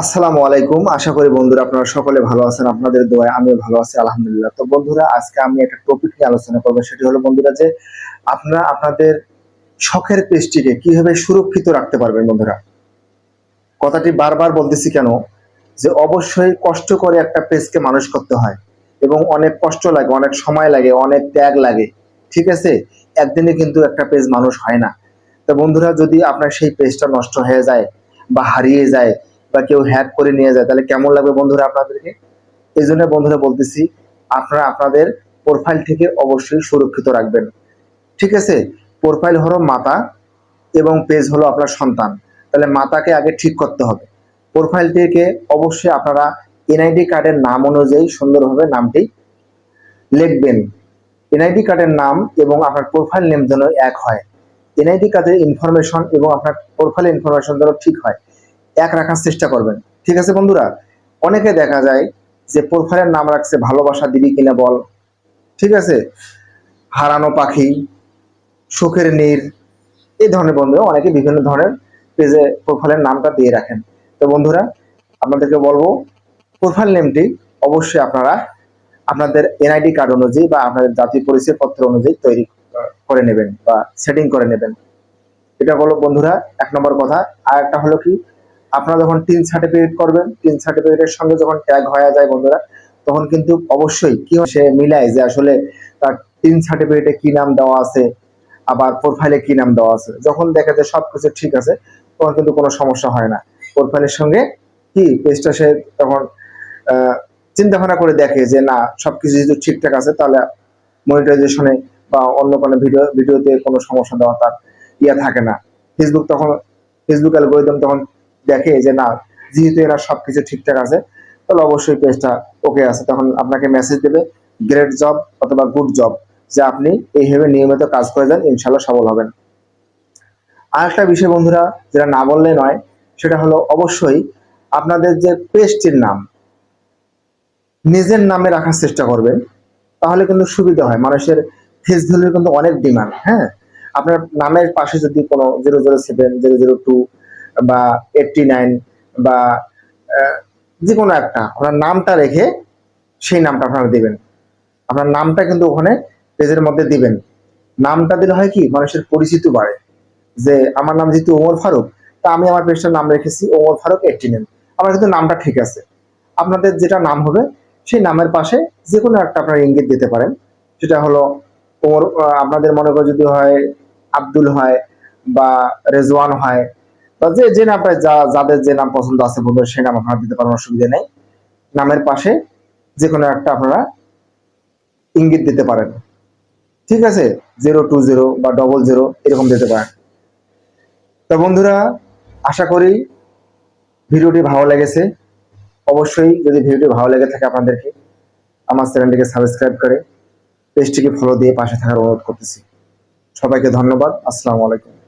আসসালামু আলাইকুম। আশা করি বন্ধুরা আপনারা সকলে ভালো আছেন, আপনাদের দোয়ায় আমিও ভালো আছি, আলহামদুলিল্লাহ। তো বন্ধুরা, আজকে আমি একটা টপিক নিয়ে আলোচনা করব, সেটি হলো বন্ধুরা যে আপনারা আপনাদের শখের পেজটিকে কীভাবে সুরক্ষিত রাখতে পারবেন বন্ধুরা? কথাটি বারবার বলতেছি কেন? যে অবশ্যই কষ্ট করে একটা পেজকে মানুষ করতে হয় এবং অনেক কষ্ট লাগে, অনেক সময় লাগে, অনেক ত্যাগ লাগে, ঠিক আছে? একদিনে কিন্তু একটা পেজ মানুষ হয় না। তো বন্ধুরা, যদি আপনার সেই পেজটা নষ্ট হয়ে যায় বা হারিয়ে যায় বা কেউ হ্যাক করে নিয়ে যায়, তাহলে কেমন লাগবে বন্ধুরা আপনাদেরকে? এই জন্য বন্ধুরা বলতেছি, আপনারা আপনাদের প্রোফাইল থেকে অবশ্যই সুরক্ষিত রাখবেন। ঠিক আছে? প্রোফাইল হলো মাতা এবং পেজ হলো আপনার সন্তান। তাহলে মাতাকে আগে ঠিক করতে হবে। প্রোফাইল থেকে অবশ্যই আপনারা এনআইডি কার্ডের নাম অনুযায়ী সুন্দরভাবে নামটি লিখবেন। এনআইডি কার্ডের নাম এবং আপনার প্রোফাইল নেম যেন এক হয়। এনআইডি কার্ডের ইনফরমেশন এবং আপনার প্রোফাইল ইনফরমেশন যেন ঠিক হয়। এক রাখার চেষ্টা করবেন। ঠিক আছে বন্ধুরা? অনেকে দেখা যায় যে প্রোফাইলের নাম রাখছে, ভালোবাসা দিবি কিনা বল? ঠিক আছে? হারানো পাখি, সুখের নীর, এই ধরনের বন্ধু অনেকে বিভিন্ন ধরনের পেজে প্রোফাইলের নামটা দিয়ে রাখেন। তো বন্ধুরা, আপনাদেরকে বলব প্রোফাইল নেমটি অবশ্যই আপনারা আপনাদের এনআইডি কার্ড অনুযায়ী বা আপনাদের জাতীয় পরিচয় পত্র অনুযায়ী তৈরি করে নেবেন বা সেটিং করে নেবেন। এটা হলো বন্ধুরা, এক নম্বর কথা। আর একটা হলো কি? আপনারা যখন টিন সার্টিফিকেট করবেন টিন সার্টিফিকেটের সঙ্গে যখন ট্যাগ হয়ে যায় বন্ধুরা, তখন কিন্তু অবশ্যই কি সে মিলায় যে আসলে তার টিন সার্টিফিকেটে কি নাম দেওয়া আছে, আবার প্রোফাইলে কি নাম দেওয়া আছে। যখন দেখা যায় সবকিছু ঠিক আছে, তখন কিন্তু কোনো সমস্যা হয় না। প্রোফাইলের সঙ্গে কি পেজটা সে তখন চিন্তা ভাবনা করে দেখে যে না, সবকিছু যদি ঠিকঠাক আছে, তাহলে মনিটাইজেশনে বা অন্য কোনো ভিডিও ভিডিওতে কোনো সমস্যা দেওয়া তার ইয়া থাকে না। ফেসবুক তখন ফেসবুক অ্যালগোরিদম তখন দেখে যে না, যেহেতু এরা সবকিছু ঠিকঠাক আছে, তাহলে অবশ্যই পেজটা ওকে আছে। তখন আপনাকে মেসেজ দেবে গ্রেট জব অথবা গুড জব যে আপনি এইভাবে নিয়মিত কাজ করে যান ইনশাল্লাহ সফল হবেন। আর একটা বিষয় বন্ধুরা, যেটা না বললে নয়, সেটা হলো অবশ্যই আপনাদের যে পেজটির নাম, নিজের নামে রাখার চেষ্টা করবেন, তাহলে কিন্তু সুবিধা হয়। মানুষের ফেস কিন্তু অনেক ডিমান্ড হ্যাঁ? আপনার নামের পাশে যদি কোনো zero zero seven zero zero two বা এইটটি নাইন বা যে কোনো একটা, আপনার নামটা রেখে সেই নামটা আপনারা দিবেন। আপনার নামটা কিন্তু ওখানে পেজের মধ্যে দিবেন। নামটা দিলে হয় কি, মানুষের পরিচিতি বাড়ে। যে আমার নাম যেহেতু ওমর ফারুক, তা আমি আমার পেজটার নাম রেখেছি ওমর ফারুক এইটটি নাইন আমার কিন্তু নামটা ঠিক আছে। আপনাদের যেটা নাম হবে, সেই নামের পাশে যে কোনো একটা আপনারা ইঙ্গিত দিতে পারেন। সেটা হলো ওমর আপনাদের মনে করে যদি হয় আব্দুল হয় বা রেজওয়ান হয় যে যে নামটা যা, যাদের যে নাম পছন্দ আছে বন্ধু সেই নাম আপনারা দিতে পারেন অসুবিধা নেই। নামের পাশে যে কোনো একটা আপনারা ইঙ্গিত দিতে পারেন। ঠিক আছে? জিরো টু জিরো বা ডবল জিরো এরকম দিতে পারেন। তো বন্ধুরা, আশা করি ভিডিওটি ভালো লেগেছে। অবশ্যই যদি ভিডিওটি ভালো লেগে থাকে আপনাদেরকে, আমার চ্যানেলটিকে সাবস্ক্রাইব করে, পেজটিকে ফলো দিয়ে পাশে থাকার অনুরোধ করতেছি। সবাইকে ধন্যবাদ। আসসালামু আলাইকুম।